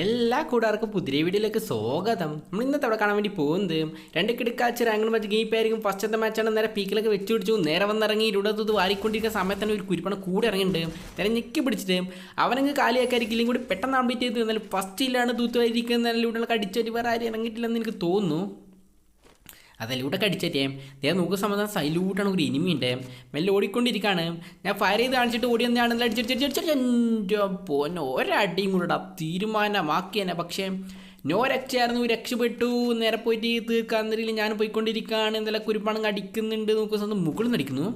എല്ലാ കൂടാർക്കും പുതിയ വീഡിയോയിലേക്ക് സ്വാഗതം. നമ്മൾ ഇന്നത്തെ അവിടെ കാണാൻ വേണ്ടി പോകുന്നത് രണ്ട് കിടക്കാച്ച് റാങ്കിൾ മറ്റു ഗെയിം ആയിരിക്കും ഫസ്റ്റത്തെ മാച്ചാണ് നേരെ പീക്കിലൊക്കെ വെച്ച് പിടിച്ചു. നേരെ വന്നിറങ്ങി ഇവിടെ തൂത്ത് വാരിക്കൊണ്ടിരിക്കുന്ന സമയത്ത് തന്നെ ഒരു കുരിപ്പണ കൂടെ ഇറങ്ങിയിട്ടുണ്ട്. നേരെ ഞെക്കി പിടിച്ചിട്ട് അവനങ്ങ് കാലിയാക്കായിരിക്കും കൂടി പെട്ടെന്ന് അപ്ഡേറ്റ് ചെയ്ത്. എന്നാലും ഫസ്റ്റ് ഇല്ലാണ് തൂത്തുവായിരിക്കുന്ന ഇവിടെ കടിച്ചൊരു വേറെ ആരും ഇറങ്ങിയിട്ടില്ലെന്ന് എനിക്ക് തോന്നുന്നു. അതിലൂടെ കടിച്ചേറ്റേ ദേ നോക്ക് സമ്മതം സൈലൂട്ടാണ് ഒരു ഇനിമി ഉണ്ട് മെല്ലെ ഓടിക്കൊണ്ടിരിക്കുകയാണ് ഞാൻ ഫയർ ചെയ്ത് കാണിച്ചിട്ട് ഓടി വന്നാണെന്ന് അടിച്ചടിച്ചടിച്ചടിച്ചു പോന്നെ ഒരടിയും കൂടെ തീരുമാനമാക്കി തന്നെ പക്ഷേ നോ രക്ഷയായിരുന്നു രക്ഷപ്പെട്ടു. നേരെ പോയിട്ട് തീർക്കാൻ തീർക്കാന്നതിൽ ഞാൻ പോയിക്കൊണ്ടിരിക്കുകയാണ് എന്തെല്ലാം കുരുപ്പാണെങ്കിൽ അടിക്കുന്നുണ്ട് സമയത്ത് മുകളിൽ നിന്ന് അടിക്കുന്നു.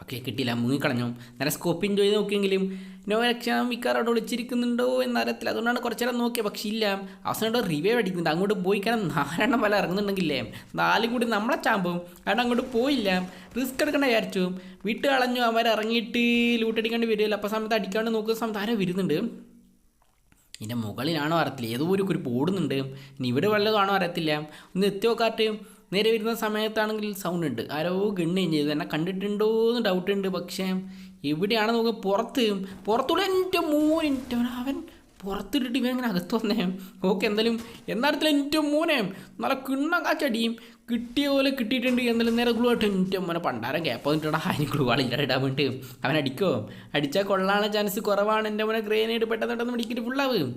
പക്ഷേ കിട്ടിയില്ല മുങ്ങിക്കളഞ്ഞു. നേരെ സ്കോപ്പിൻ ചെയ്ത് നോക്കിയെങ്കിലും നോ രക്ഷ വിക്കാറോട് അവിടെ ഒളിച്ചിരിക്കുന്നുണ്ടോ എന്നറിയത്തില്ല അതുകൊണ്ടാണ് കുറച്ചു നേരം നോക്കിയത് പക്ഷേ ഇല്ല. അവസാനം റിവൈവ് അടിക്കുന്നുണ്ട്. അങ്ങോട്ട് പോയി കാരണം നാലെണ്ണം വല ഇറങ്ങുന്നുണ്ടെങ്കിലേ നാലും കൂടി നമ്മളെ ചാമ്പും കാരണം അങ്ങോട്ട് പോയില്ല. റിസ്ക് എടുക്കണ വിചാരിച്ചു. വിട്ട് കളഞ്ഞു അവർ ഇറങ്ങിയിട്ട് ലൂട്ടടിക്കേണ്ടി വരില്ല അപ്പോൾ സമയത്ത് അടിക്കാണ്ട് നോക്കുന്ന സമയത്ത് ആരോ വരുന്നുണ്ട്. ഇതിന്റെ മുകളിലാണോ അറിയത്തില്ല. ഏതോ ഒരു കുരിപ്പ് ഓടുന്നുണ്ട്. ഇനി ഇവിടെ വല്ലതും ആണോ അറിയത്തില്ല. ഒന്ന് എത്തി നോക്കാട്ട് നേരെ വരുന്ന സമയത്താണെങ്കിൽ സൗണ്ട് ഉണ്ട്. ആരോ ഗണ്ണേം ചെയ്തു. എന്നെ കണ്ടിട്ടുണ്ടോ എന്ന് ഡൗട്ട് ഉണ്ട്. പക്ഷേ എവിടെയാണ് നോക്ക് പുറത്ത്. പുറത്തുള്ള എന്റെ മോൻ അവൻ പുറത്തിട്ടിട്ട് ഇവൻ ഇങ്ങനെ അകത്ത് വന്നേ. ഓക്കെ എന്തായാലും എന്നാടത്തില്ല എന്റെ മോനെ? നല്ല കിണ്ണം കാച്ചടിയും കിട്ടിയ പോലെ കിട്ടിയിട്ടുണ്ട്. എന്നാലും നേരെ ഗ്ലൂ ആയിട്ട് എന്റെ മോനെ പണ്ടാരം ഗ്യാപ്പ് വന്നിട്ടാ അതിന് ഗ്ലൂ ഇടാൻ വേണ്ടി. അവൻ അടിക്കോ? അടിച്ചാൽ കൊള്ളാനുള്ള ചാൻസ് കുറവാണ്. എന്റെ മോനെ ഗ്രേനേഡ് പെട്ടെന്ന് പെട്ടെന്ന് പിടിക്കിട്ട് ഫുള്ളാവ്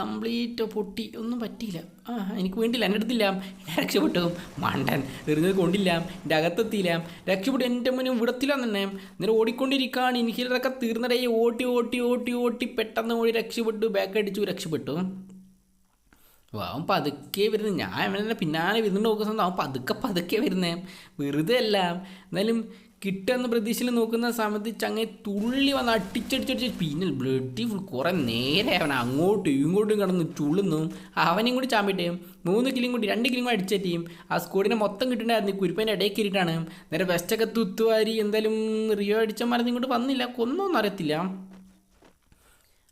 കംപ്ലീറ്റ് പൊട്ടി. ഒന്നും പറ്റിയില്ല. ആ എനിക്ക് വേണ്ടില്ല എന്റെ അടുത്തില്ല ഞാൻ രക്ഷപ്പെട്ടു. മണ്ടൻ. എറിഞ്ഞത് കൊണ്ടില്ല. എന്റെ അകത്തെത്തിയില്ല. രക്ഷപ്പെട്ടു. എന്റെ മുന്നിൽ വിടത്തില്ല തന്നെ. നേരെ ഓടിക്കൊണ്ടിരിക്കുകയാണ്. എനിക്ക് ഇതൊക്കെ തീർന്നടേ. ഓട്ടി ഓട്ടി ഓട്ടി ഓട്ടി പെട്ടെന്ന് ഓടി രക്ഷപ്പെട്ടു. ബാക്ക് അടിച്ചു. രക്ഷപ്പെട്ടു. അവൻ പതുക്കെ വരുന്നത് ഞാൻ അവനെ പിന്നാലെ വരുന്നുണ്ട്. നോക്കുന്ന അവൻ പതുക്കെ പതുക്കെ വരുന്നേ. വെറുതെ അല്ല. എന്നാലും കിട്ടുന്ന പ്രതീക്ഷയിൽ നോക്കുന്ന സമയത്ത് ചങ്ങ തുള്ളി വന്ന് അടിച്ചടിച്ചടിച്ച് പിന്നെ ബ്ലഡി ഫുൾ കുറേ നേരെ അവൻ അങ്ങോട്ടും ഇങ്ങോട്ടും കിടന്ന് ചുള്ളുന്നു. അവനെയും കൂടി ചാമ്പിട്ട് മൂന്ന് കിലും കൂടി രണ്ട് കിലും കൂടി അടിച്ച ആ സ്കോഡിനെ മൊത്തം കിട്ടണ്ടായിരുന്നു കുരുപ്പേന്റെ ഇടയിൽ കയറിയിട്ടാണ്. നേരെ വെസ്റ്റൊക്കെ തുത്തുവാരി എന്തായാലും റിയോ അടിച്ച മരുന്ന് ഇങ്ങോട്ട് വന്നില്ല. കൊന്നൊന്നും അറിയത്തില്ല.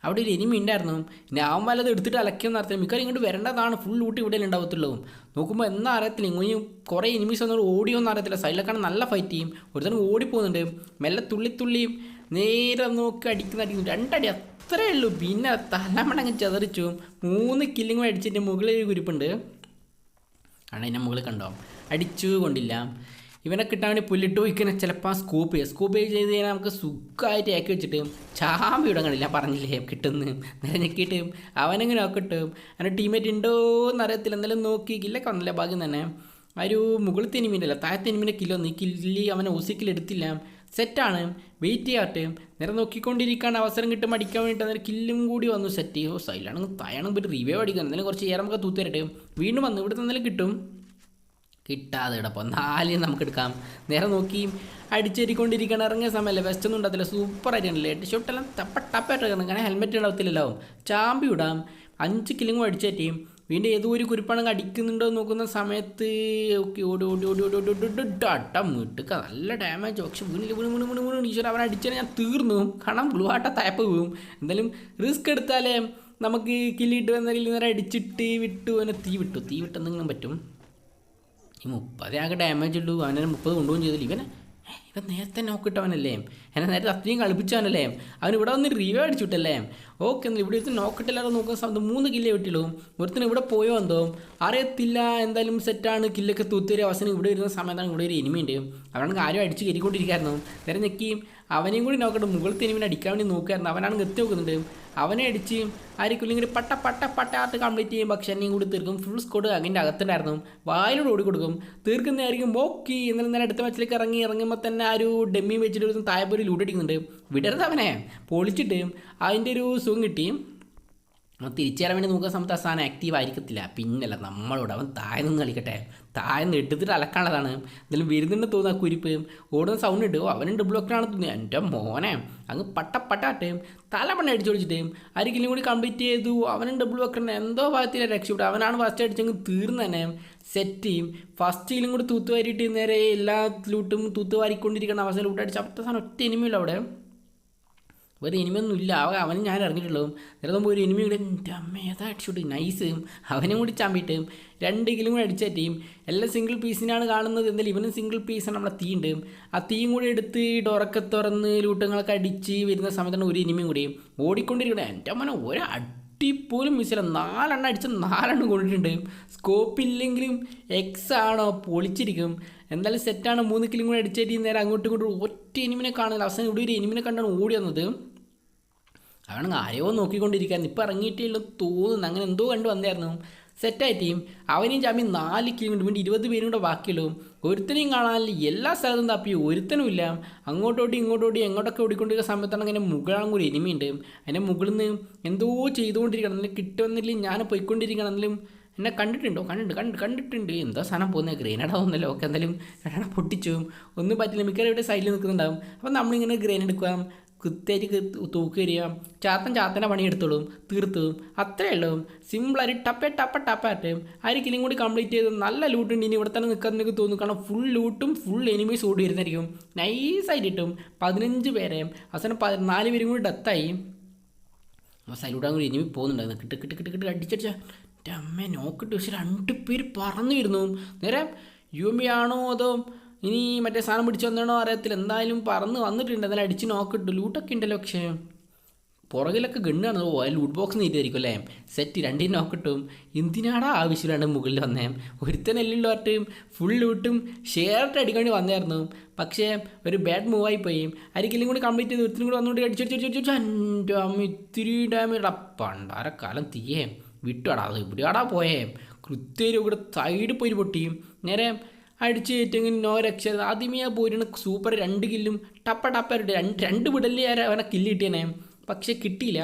അവിടെ ഒരു എനിമി ഉണ്ടായിരുന്നു. പിന്നെ അവൻ എടുത്തിട്ട് അലക്കിയെന്ന് അറിയത്തില്ല. മിക്കവാറും ഇങ്ങോട്ട് വരേണ്ടതാണ്. ഫുൾ ഊട്ടി ഇവിടെ ഉണ്ടാവത്തുള്ളതും നോക്കുമ്പോൾ എന്നാ അറിയത്തില്ല. ഇങ്ങനെ കുറേ എനിമീസ് ഒന്നും ഓടിയൊന്നും അറിയത്തില്ല. സൈഡിലൊക്കെയാണ് നല്ല ഫൈറ്റ് ചെയ്യും. ഒരുത്തരം ഓടിപ്പോകുന്നുണ്ട് മെല്ലെ തുള്ളി തുള്ളി നേരെ നോക്കി അടിക്കുന്ന അടിക്കുന്നു രണ്ടടി അത്രേ ഉള്ളൂ. പിന്നെ തലമടങ്ങ് ചതറിച്ചു. മൂന്ന് കില്ലിങ്ങും അടിച്ചിട്ട് മുകളിൽ ഒരു കുരിപ്പുണ്ട്. ആണ് അതിന്റെ മുകളിൽ കണ്ടോ? അടിച്ചു കൊണ്ടില്ല. ഇവനെ കിട്ടാൻ വേണ്ടി പുല്ലിട്ട് ഇക്കനെ ചിലപ്പോൾ സ്കൂപ്പ് ചെയ്യുക സ്കൂപ്പ് ചെയ്ത് കഴിഞ്ഞാൽ നമുക്ക് സുഖമായിട്ട് ആക്കി വെച്ചിട്ട് ചാമ്പി ഇടങ്ങളില്ല പറഞ്ഞില്ലേ കിട്ടുന്നു. നേരെ ഞെക്കിയിട്ട് അവനെങ്ങനെ കിട്ടും? അവന്റെ ടീമേറ്റ് ഉണ്ടോ എന്നറിയത്തില്ല എന്തായാലും നോക്കി. കില്ലൊക്കെ വന്നില്ല ഭാഗ്യം തന്നെ. ആ ഒരു മുകളിലത്തെ എനിമിന്റെ അല്ല താഴത്തെ എനിമിന്റെ കില്ലോ നീ കില്ലി അവനെ ഒസിക്കിൽ എടുത്തില്ല. സെറ്റാണ് വെയിറ്റ് ചെയ്യാട്ട്. നേരെ നോക്കിക്കൊണ്ടിരിക്കാൻ അവസരം കിട്ടും അടിക്കാൻ വേണ്ടിയിട്ട് അന്നേരം കില്ലും കൂടി വന്നു. സെറ്റ് ചെയ്യോ സൈലാണെങ്കിൽ തായാണ് ഒരു റിവ്യൂ അടിക്കാൻ എന്നാലും കുറച്ച് ഏറെ നമുക്ക് തൂത്തരട്ടെ വീണ്ടും വന്നു. ഇവിടെ നിന്നാലും കിട്ടും. കിട്ടാതെ ഇടപ്പോൾ നാല് നമുക്ക് എടുക്കാം നേരെ നോക്കി. അടിച്ചേരിക്കൊണ്ടിരിക്കണം ഇറങ്ങിയ സമയമല്ലേ വെസ്റ്റ് ഒന്നും ഉണ്ടാകത്തില്ല. സൂപ്പർ ആയിട്ടുണ്ട് എട്ട് ഷോട്ടെല്ലാം തപ്പ ടപ്പായിട്ട് കിടക്കണം കാരണം ഹെൽമെറ്റ് ഉണ്ടാകത്തില്ലല്ലോ ചാമ്പി ഇടാം അഞ്ച് കിലിങ്ങും അടിച്ചേറ്റിയും വീണ്ടും ഏതോ ഒരു കുരിപ്പാണെങ്കിൽ അടിക്കുന്നുണ്ടോ നോക്കുന്ന സമയത്ത് ഓക്കെ ഓടി ഓടി ഓടി ഓടി ഓടി ഓടി ഡട്ട മിട്ടുക. നല്ല ഡാമേജ് പക്ഷെ വീണില്ല വീണ് വീണ് വീണ് വീണ്. ഈശ്വര അവനെ അടിച്ചാൽ ഞാൻ തീർന്നു. കാരണം ബ്ലൂ ആട്ട തയപ്പ് വീഴും. എന്തായാലും റിസ്ക് എടുത്താലേ നമുക്ക് കില്ലിട്ട് വന്നെങ്കിൽ നേരെ അടിച്ചിട്ട് വിട്ടു. അവനെ തീ വിട്ടു. തീ വിട്ടെന്തെങ്കിലും പറ്റും. ഈ മുപ്പത് ആകെ ഡാമേജ് ഉള്ളൂ. അവനെ മുപ്പത് കൊണ്ടുപോകും ചെയ്തില്ല. ഇവനെ ഇവൻ നേരത്തെ നോക്കിട്ടവനല്ലേ എന്നെ നേരത്തെ അത്രയും കളിപ്പിച്ചവനല്ലേ? അവൻ ഇവിടെ വന്ന് റിവ്യൂ അടിച്ചിട്ടല്ലേ? ഓക്കെ എന്നാൽ ഇവിടെ ഒരുത്തിന് നോക്കിട്ടില്ലാതെ നോക്കുന്ന സമയത്ത് മൂന്ന് കില്ലേ വിട്ടുള്ളൂ ഒരുത്തിന് ഇവിടെ പോയോ എന്തോ? അറിയത്തില്ല എന്തായാലും സെറ്റാണ് കില്ലൊക്കെ തൂത്തിരി അവസാനം ഇവിടെ വരുന്ന സമയത്താണ് ഇവിടെ ഒരു എനിമി ഉണ്ട്. അവനാണെങ്കിൽ ആരും അടിച്ച് കയറിക്കൊണ്ടിരിക്കുകയായിരുന്നു നേരെ ഞെക്കി അവനെയും കൂടി നോക്കട്ടെ മുകളിലത്തെ എനിമിനെ അടിക്കാൻ വേണ്ടി നോക്കുകയായിരുന്നു അവനാണ് എത്തി നോക്കുന്നുണ്ട് അവനെ അടിച്ച് ആയിരിക്കും ഇങ്ങനെ പട്ട പട്ട പട്ടാത്ത് കംപ്ലീറ്റ് ചെയ്യും. പക്ഷെ എന്നെയും കൂടി തീർക്കും. ഫുൾ സ്കോഡ് അതിന്റെ അകത്തുണ്ടായിരുന്നു. വായിലൂടെ ഓടി കൊടുക്കും തീർക്കുന്നതായിരിക്കും. ഓക്കി എന്നാലും നേരെ അടുത്ത മാച്ചിലേക്ക് ഇറങ്ങി. ഇറങ്ങുമ്പോൾ തന്നെ ആ ഒരു ഡെമ്മി വെച്ചിട്ട് ഒരു തായപ്പൊരു ലൂട്ടടിക്കുന്നുണ്ട്. വിടരുത് അവനെ. പൊളിച്ചിട്ട് അതിന്റെ ഒരു സുഖം കിട്ടി. തിരിച്ചു തരാൻ വേണ്ടി നോക്കുന്ന സമയത്ത് സാധനം ആക്റ്റീവ് ആയിരിക്കത്തില്ല. പിന്നല്ല നമ്മളോട് അവൻ താഴെ നിന്ന് കളിക്കട്ടെ. താഴെ നിന്ന് എടുത്തിട്ട് അലക്കാനുള്ളതാണ്. എന്തായാലും വരുന്നുണ്ട് ആ കുരിപ്പ്. ഓടുന്ന സൗണ്ട് ഇട്ട് ഓ അവനും ഡബിൾ ബ്ലോക്കിനാണ് തോന്നുന്നത് എന്റെ മോനെ. അങ്ങ് പട്ട പട്ടാട്ട്. പണി അടിച്ചു പിടിച്ചിട്ട് ആരെങ്കിലും കൂടി കംപ്ലീറ്റ് ചെയ്തു. അവനും ഡബിൾ ബ്ലോക്കറിന് എന്തോ ഭാഗത്തിൽ രക്ഷപ്പെട്ടു. അവനാണ് ഫസ്റ്റ് അടിച്ചെങ്കിൽ തീർന്നു തന്നെ. സെറ്റ് ചെയ്യും ഫസ്റ്റിലും കൂടി തൂത്തുവാരിയിട്ട് നേരെ എല്ലാ ലൂട്ടും തൂത്തുവാരിക്കൊണ്ടിരിക്കണം അവസാനം ലൂട്ട് അടിച്ച്. സാധനം ഒറ്റ ഇനിമയുള്ള അവിടെ. വേറെ എനിമിയൊന്നും ഇല്ല അവ അവനും ഞാൻ ഇറങ്ങിയിട്ടുള്ളതും നേരത്തെ ഒരു എനിമി കൂടെ എന്റെ ഏതാ അടിച്ചോട്ട് നൈസ് അവനും കൂടി ചാമ്പിയിട്ട് രണ്ട് കിലും കൂടി അടിച്ച ടീം എല്ലാം സിംഗിൾ പീസിനാണ് കാണുന്നത്. എന്തായാലും ഇവനും സിംഗിൾ പീസാണ് നമ്മളെ തീ ഉണ്ട്. ആ തീയും കൂടി എടുത്ത് ഡോറൊക്കെ തുറന്ന് ലൂട്ടങ്ങളൊക്കെ അടിച്ച് വരുന്ന സമയത്താണ് ഒരു എനിമിയും കൂടി ഓടിക്കൊണ്ടിരിക്കണേ. എന്റെ അമ്മനെ ഒരു അടിപ്പോലും മിസ്സില്ല നാലെണ്ണം അടിച്ച് നാലെണ്ണം കൊണ്ടിട്ടുണ്ട്. സ്കോപ്പ് ഇല്ലെങ്കിലും എക്സ് ആണോ പൊളിച്ചിരിക്കും. എന്തായാലും സെറ്റാണ് മൂന്ന് കിലും കൂടി അടിച്ചേറ്റി നേരെ അങ്ങോട്ടും ഇങ്ങോട്ടും ഒറ്റ എനിമിനെ കാണുന്നില്ല. അവസാനം ഇവിടെ ഒരു എനിമിനെ കണ്ടാണ് ഓടി വന്നത്. അവണെങ്കിൽ ആരെയോ നോക്കിക്കൊണ്ടിരിക്കുകയായിരുന്നു ഇപ്പം ഇറങ്ങിയിട്ടില്ല തോന്നുന്നു. അങ്ങനെ എന്തോ കണ്ടു വന്നായിരുന്നു. സെറ്റായി ടീം അവനെയും ചാമി നാല് കിലോമീറ്റർ വേണ്ടി ഇരുപത് പേരും കൂടെ ബാക്കിയുള്ളൂ. ഒരുത്തനെയും കാണാനില്ല എല്ലാ സ്ഥലത്തും തപ്പി. ഒരുത്തനും ഇല്ല. അങ്ങോട്ടോട്ടി ഇങ്ങോട്ടോട്ടി എങ്ങോട്ടൊക്കെ ഓടിക്കൊണ്ടിരിക്കുന്ന സമയത്താണ് അങ്ങനെ മുകളാണ് ഒരു എനിമിയുണ്ട് അതിന്റെ മുകളിൽ നിന്ന് എന്തോ ചെയ്തുകൊണ്ടിരിക്കണം കിട്ടുമെന്നില്ല. ഞാൻ പോയിക്കൊണ്ടിരിക്കണമെന്നാലും എന്നെ കണ്ടിട്ടുണ്ടോ? കണ്ടിട്ടുണ്ട്. കണ്ട് കണ്ടിട്ടുണ്ട്. എന്താ സാധനം പോകുന്നത്. ഗ്രേനേഡ് ആവുന്നല്ലോ. ഒക്കെ എന്തായാലും രണ്ടെണ്ണം പൊട്ടിച്ചു. ഒന്നും പറ്റില്ല. മിക്കവാറും ഇവിടെ സൈഡിൽ നിൽക്കുന്നുണ്ടാവും. അപ്പം നമ്മളിങ്ങനെ ഗ്രേനേഡ് എടുക്കുക. കുത്തേറ്റ് തൂക്കി വരിക ചാത്തൻ ചാത്തന്റെ പണി എടുത്തോളും തീർത്തും അത്രേ ഉള്ളൂ. സിമ്പിളായിട്ട് ടപ്പ ടപ്പ ടപ്പായിട്ട് ആയിരിക്കലും കിലും കൂടി കംപ്ലീറ്റ് ചെയ്ത് നല്ല ലൂട്ട് ഉണ്ട്. ഇനി ഇവിടെ തന്നെ നിൽക്കാൻ തോന്നുന്നു. കാരണം ഫുൾ ലൂട്ടും ഫുൾ എനിമീസ് ഓടി വരുന്നതായിരിക്കും നൈസായിട്ട് കിട്ടും. പതിനഞ്ച് പേരെ അവസാനം പതിനാല് പേരും കൂടി ഡെത്തായി സൈലൂട്ടാൻ കൂടി എനിമി പോകുന്നുണ്ടായിരുന്നു. കിട്ട് കിട്ട് കിട്ട് കിട്ട് അടിച്ചടിച്ച. എന്റെ അമ്മ നോക്കിട്ട് പക്ഷെ രണ്ട് പേര് പറന്നു വരുന്നു. നേരെ യു എം ബി ആണോ അതോ ഇനി മറ്റേ സാധനം പിടിച്ചു വന്നാണോ അറിയത്തില്ല. എന്തായാലും പറന്ന് വന്നിട്ടുണ്ട്. എന്നാലും അടിച്ച് നോക്കിട്ടു ലൂട്ടൊക്കെ ഉണ്ടല്ലോ പക്ഷേ. പുറകിലൊക്കെ ഗണ്ണാണ് ഓ ലൂട്ട് ബോക്സ് നീറ്റായിരിക്കും അല്ലേ? സെറ്റ് രണ്ടിനും നോക്കിട്ടും എന്തിനാടാ ആവശ്യമില്ലാണ്ട് മുകളിൽ വന്നേ? ഒരുത്തനെല്ലാം ഒട്ടും ഫുൾ ലൂട്ടും ഷെയർട്ട് അടിക്കാണ്ടി വന്നായിരുന്നു. പക്ഷേ ഒരു ബാഡ് മൂവായി പോയി. അരിക്കലും കൂടി കംപ്ലീറ്റ് ചെയ്ത് ഒരുത്തിനും കൂടി വന്നുകൊണ്ട് അടിച്ചടിച്ചടിച്ചു എന്റെ അമ്മ ഇത്തിരി ഡാമേജ് പണ്ടാര കാലം തീയേ. വിട്ടുടാ അത് ഇവിടെയാടാ പോയേ? കൃത്യം ഇവിടെ സൈഡിൽ പോയി പൊട്ടിയും നേരെ അടിച്ച് കയറ്റെങ്കിൽ നോ രക്ഷ ആദ്യമേ ആ പോയിട്ടാണ് സൂപ്പർ രണ്ട് കില്ലും ടപ്പ ടപ്പ രണ്ട് രണ്ട് വിടല്ലേ അവനെ കില്ല് കിട്ടിയനെ? പക്ഷെ കിട്ടിയില്ല.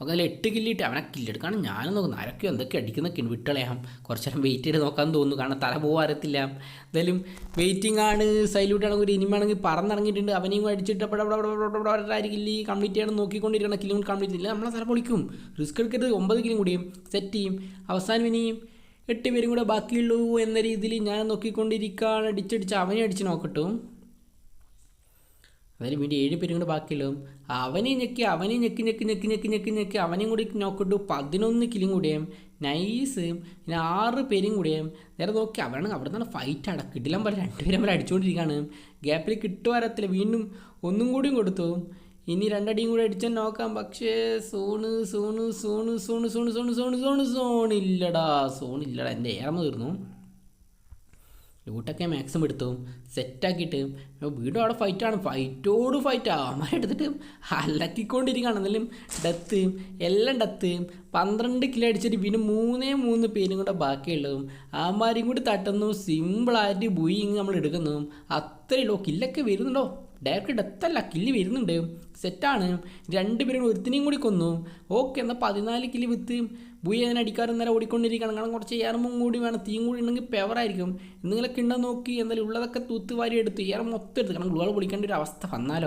അല്ല എട്ട് കില്ലിട്ട് അവനെ കില്ലെടുക്കാണ് ഞാനും നോക്കുന്നു ആരൊക്കെയോ എന്തൊക്കെ അടിക്കുന്നൊക്കെ വിട്ടളയാം കുറച്ച് നേരം വെയിറ്റ് ചെയ്ത് നോക്കാൻ തോന്നുന്നു. കാരണം തല പോകാൻ അറിയത്തില്ല. എന്തായാലും വെയിറ്റിംഗ് ആണ്. സൈലൂട്ട് ആണെങ്കിൽ ഒരു ഇനിമാണെങ്കിൽ പറന്നിറങ്ങിയിട്ടുണ്ട്. അവനെയും അടിച്ചിട്ട് അവിടെ കില്ലി കംപ്ലീറ്റ് ചെയ്യണം നോക്കിക്കൊണ്ടിരിക്കണം കില്ലും കംപ്ലീറ്റ് ഇല്ല നമ്മളെ തല പൊളിക്കും. റിസ്ക് എടുക്കരുത്. ഒമ്പത് കിലും കൂടിയും സെറ്റ് ചെയ്യും. അവസാനം ഇനിയും എട്ട് പേരും കൂടെ ബാക്കിയുള്ളൂ എന്ന രീതിയിൽ ഞാൻ നോക്കിക്കൊണ്ടിരിക്കുകയാണ്. അടിച്ചടിച്ച് അവനെ അടിച്ച് നോക്കട്ടു. അതിന് വീണ്ടും ഏഴ് പേരും കൂടെ ബാക്കിയുള്ളൂ. അവനെ ഞെക്കി അവനെ ഞെക്കി ഞെക്കി ഞെക്കി ഞെക്കി ഞെക്കി ഞെക്കി അവനെയും കൂടി നോക്കിട്ടു. പതിനൊന്ന് കിലും കൂടിയും നൈസ്. പിന്നെ ആറ് പേരും കൂടിയും നേരെ നോക്കി അവനാണ് അവിടെ നിന്നാണ് ഫൈറ്റ് അട കിട്ടില്ല പോലെ രണ്ടുപേരും അവർ അടിച്ചുകൊണ്ടിരിക്കുകയാണ്. ഗ്യാപ്പിൽ കിട്ടുവാരത്തില്ല. വീണ്ടും ഒന്നും കൂടിയും കൊടുത്തു. ഇനി രണ്ടടിയും കൂടെ അടിച്ചാൽ നോക്കാം. പക്ഷേ zone zone zone zone zone zone zone zone സോണില്ലടാ സോണില്ലടാ എന്റെ ഏറമ തീർന്നു. ലൂട്ടൊക്കെ മാക്സിമം എടുത്തു. സെറ്റാക്കിയിട്ട് വീണ്ടും അവിടെ ഫൈറ്റാണ് ഫൈറ്റോട് ഫൈറ്റ് എടുത്തിട്ട് അലക്കിക്കൊണ്ടിരിക്കുകയാണ്. എന്നാലും ഡെത്ത് എല്ലാം ഡെത്ത് പന്ത്രണ്ട് കിലോ അടിച്ചിട്ട് പിന്നെ മൂന്നേ മൂന്ന് പേരും കൂടെ ബാക്കിയുള്ളതും അവന്മാരെയും കൂടി തട്ടുന്നു സിമ്പിളായിട്ട് ബുയിങ് നമ്മൾ എടുക്കുന്നു അത്രയുള്ളൂ കില്ലൊക്കെ വരുന്നുണ്ടോ? ഡയറക്റ്റ് ഡെത്തല്ല കില്ല് വരുന്നുണ്ട്? സെറ്റാണ് രണ്ടുപേരും ഒരുത്തിനെയും കൂടി കൊന്നു. ഓക്കെ എന്നാൽ പതിനാല് കില്ല് വിത്ത്. ബൂയി അതിനെ അടിക്കാറ് നേരെ ഓടിക്കൊണ്ടിരിക്കണം കാരണം കുറച്ച് ഏറമും കൂടി വേണം. തീയും കൂടി ഉണ്ടെങ്കിൽ പെവറായിരിക്കും എന്തെങ്കിലുമൊക്കെ ഉണ്ടോ നോക്കി. എന്തായാലും ഉള്ളതൊക്കെ തൂത്തുവാരി എടുത്ത്. ഏറെ മൊത്തം എടുത്ത്. കാരണം ഗ്ലൂകൾ പൊളിക്കേണ്ട ഒരു അവസ്ഥ വന്നാലോ?